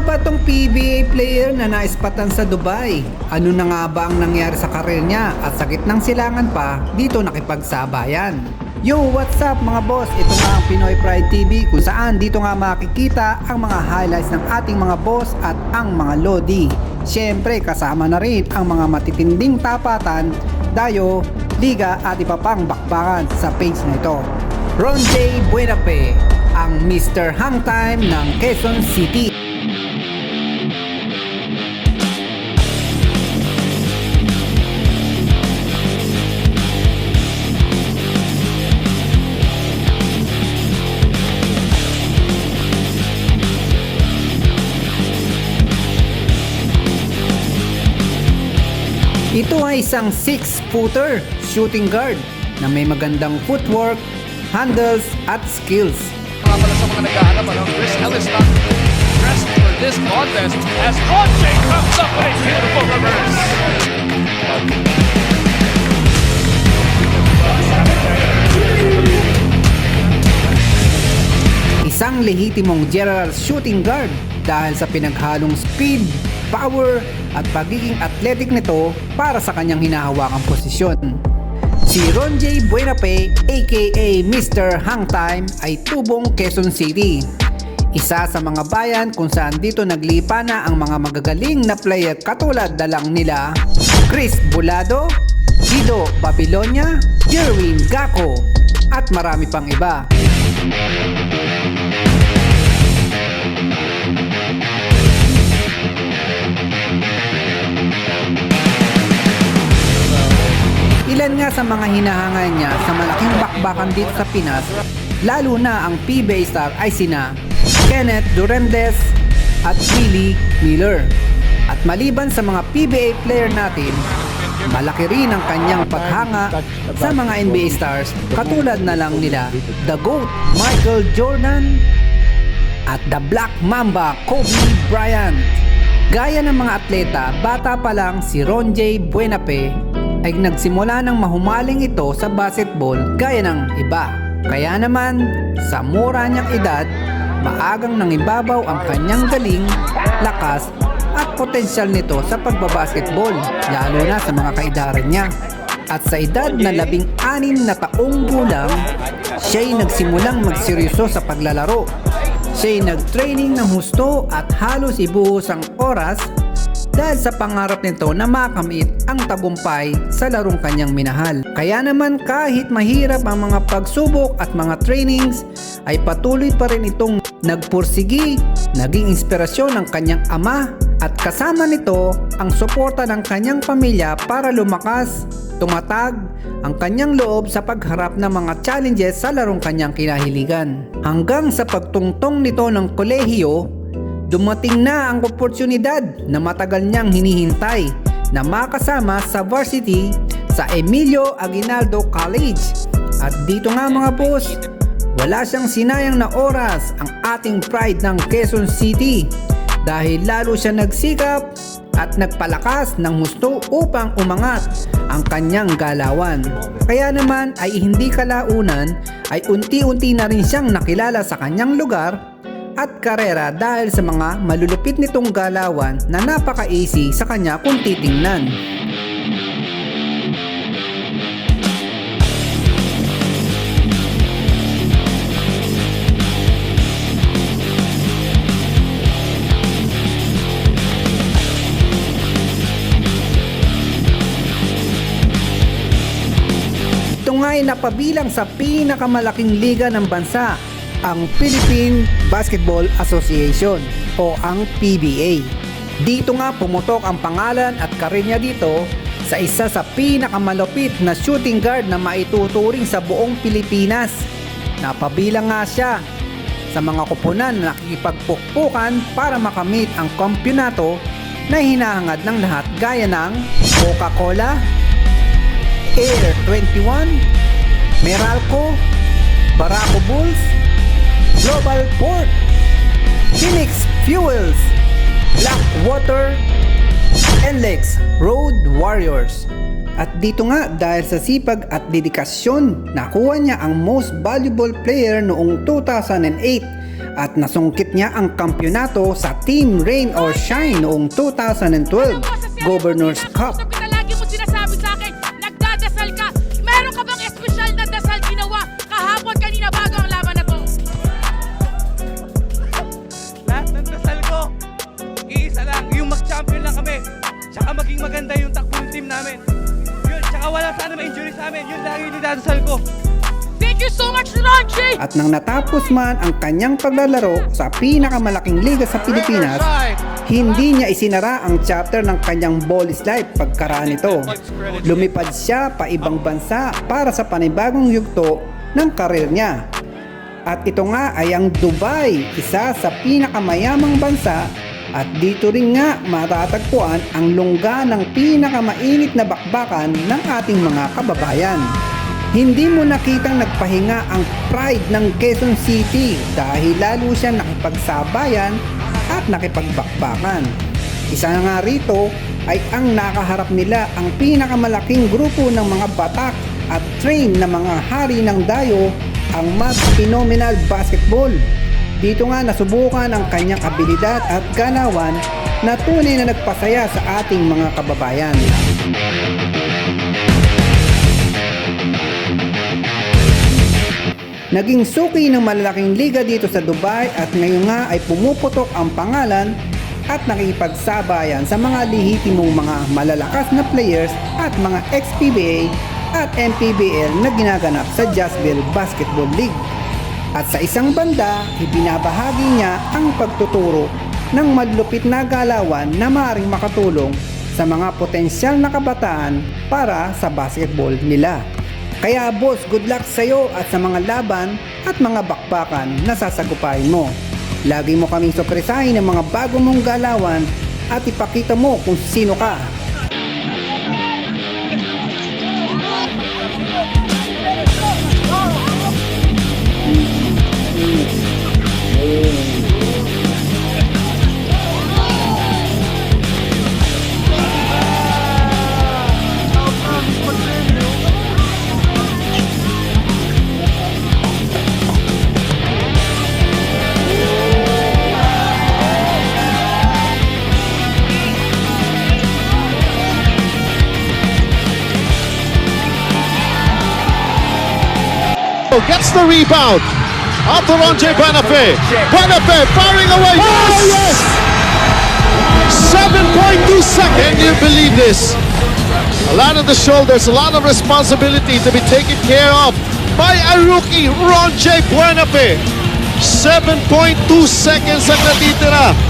nga ba tong PBA player na naispatan sa Dubai? Ano na nga ba ang nangyari sa karir niya at sa gitnang silangan pa, dito nakipagsabayan? Yo, what's up mga boss? Ito nga ang Pinoy Pride TV kung saan dito nga makikita ang mga highlights ng ating mga boss at ang mga lodi. Siyempre kasama na rin ang mga matitinding tapatan, dayo, liga at iba pang bakbakan sa page na ito. Ron. Buenape, ang Mr. Hangtime ng Quezon City. Ito ay isang 6-footer shooting guard na may magandang footwork, handles at skills. Mga pala sa mga naghahanap, ano, Chris Ellis not dressed for this contest as Conte comes up with a beautiful reverse. Isang lehitimong general shooting guard dahil sa pinaghalong speed, power at pagiging athletic nito para sa kanyang hinahawakang posisyon. Si Ron J. Buenape aka Mr. Hangtime ay tubong Quezon City. Isa sa mga bayan kung saan dito naglipa na ang mga magagaling na player katulad na lang nila Chris Bulado, Guido Babilonia, Jerwin Gako at marami pang iba. Ilan nga sa mga hinahangay niya sa malaking bakbakan dito sa Pinas, lalo na ang PBA star ay sina Kenneth Durendes at Willie Miller. At maliban sa mga PBA player natin, malaki rin ang kanyang paghanga sa mga NBA stars katulad na lang nila The GOAT Michael Jordan at The Black Mamba Kobe Bryant. Gaya ng mga atleta, bata pa lang si Ron J. Buenape ay nagsimula ng mahumaling ito sa basketball gaya ng iba. Kaya naman, sa mura niyang edad, maagang nangibabaw ang kanyang galing, lakas at potensyal nito sa pagbabasketball, lalo na sa mga kaidaran niya. At sa edad na labing anim na taong gulang, siya'y nagsimulang magseryoso sa paglalaro. Siya'y nag-training ng husto at halos ibuhos ang oras dahil sa pangarap nito na makamit ang tagumpay sa larong kanyang minahal. Kaya naman kahit mahirap ang mga pagsubok at mga trainings, ay patuloy pa rin itong nagpursigi, naging inspirasyon ng kanyang ama at kasama nito ang suporta ng kanyang pamilya para lumakas, tumatag ang kanyang loob sa pagharap ng mga challenges sa larong kanyang kinahiligan. Hanggang sa pagtungtong nito ng kolehiyo, dumating na ang oportunidad na matagal niyang hinihintay na makasama sa varsity sa Emilio Aguinaldo College. At dito nga mga boss, wala siyang sinayang na oras ang ating pride ng Quezon City dahil lalo siya nagsikap at nagpalakas ng gusto upang umangat ang kanyang galawan. Kaya naman ay hindi kalaunan ay unti-unti na rin siyang nakilala sa kanyang lugar at karera dahil sa mga malulupit nitong galawan na napaka-easy sa kanya kung titingnan. Ay napabilang sa pinakamalaking liga ng bansa, ang Philippine Basketball Association o ang PBA. Dito nga pumutok ang pangalan at karir dito sa isa sa pinakamalupit na shooting guard na maituturing sa buong Pilipinas. Napabilang nga siya sa mga kupunan na nakikipagpukpukan para makamit ang kampyonato na hinahangad ng lahat gaya ng Coca-Cola, Air 21, Meralco, Barako Bulls, Global Port, Phoenix Fuels, Blackwater, and Lex Road Warriors. At dito nga dahil sa sipag at dedikasyon, nakuha niya ang Most Valuable Player noong 2008 at nasungkit niya ang kampyonato sa Team Rain or Shine noong 2012 Governors Cup. Tsaka maging maganda yung takbo ng team namin. Yun, tsaka wala sana ma-injury sa amin. Yun lang yung nidadasal ko. Thank you so much, Ronchi! At nang natapos man ang kanyang paglalaro sa pinakamalaking liga sa Pilipinas, hindi niya isinara ang chapter ng kanyang Ballis life pagkaraan nito. Lumipad siya pa ibang bansa para sa panibagong yugto ng karir niya. At ito nga ay ang Dubai, isa sa pinakamayamang bansa at dito rin nga matatagpuan ang lungga ng pinakamainit na bakbakan ng ating mga kababayan. Hindi mo nakitang nagpahinga ang pride ng Quezon City dahil lalo siya nakipagsabayan at nakipagbakbakan. Isa nga rito ay ang nakaharap nila ang pinakamalaking grupo ng mga batak at train na mga hari ng dayo ang Mad Phenomenal Basketball. Dito nga nasubukan ang kanyang abilidad at ganawan na tunay na nagpasaya sa ating mga kababayan. Naging suki ng malalaking liga dito sa Dubai at ngayon nga ay pumuputok ang pangalan at nakikipagsabayan sa mga lihitimong mga malalakas na players at mga ex-PBA at MPBL na ginaganap sa Jazzville Basketball League. At sa isang banda, ibinabahagi niya ang pagtuturo ng madlupit na galawan na maaaring makatulong sa mga potensyal na kabataan para sa basketball nila. Kaya boss, good luck sa'yo at sa mga laban at mga bakbakan na sasagupahin mo. Lagi mo kaming sorpresahin ng mga bago mong galawan at ipakita mo kung sino ka. Gets the rebound. Out to Ronje Buenafe. Buenafe firing away. Oh, yes! 7.2 seconds. Can you believe this? A lot of the shoulders, a lot of responsibility to be taken care of by a rookie, Ronje Buenafe. 7.2 seconds ang natitira.